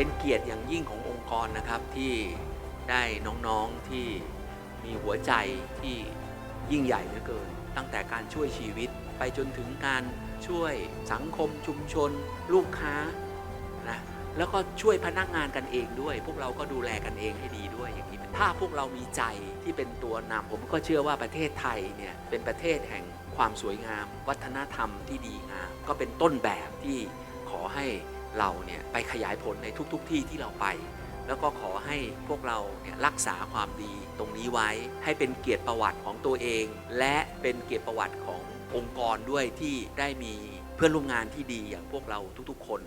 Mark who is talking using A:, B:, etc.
A: เป็นเกียรติอย่างยิ่งขององค์กรนะครับที่ได้น้องๆที่มีหัวใจที่ยิ่งใหญ่เหลือเกิน ตั้งแต่การช่วยชีวิตไปจนถึงการช่วยสังคมชุมชน ลูกค้านะแล้วก็ช่วยพนักงานกันเองด้วย พวกเราก็ดูแลกันเองให้ดีด้วยอย่างนี้ถ้าพวกเรามีใจที่เป็นตัวนำผมก็เชื่อว่าประเทศไทยเนี่ยเป็นประเทศแห่งความสวยงาม วัฒนธรรมที่ดีงามก็เป็นต้นแบบที่ขอให้ เราเนี่ยไปขยายผลในทุกๆทที่ที่เราไป แล้วก็ขอให้พวกเราเนี่ยรักษาความดีตรงนี้ไว้ให้เป็นเกียรติประวัติของตัวเอง และเป็นเกียรติประวัติขององค์กรด้วยที่ได้มีเพื่อนร่วมงานที่ดีอย่างพวกเราทุกๆ คน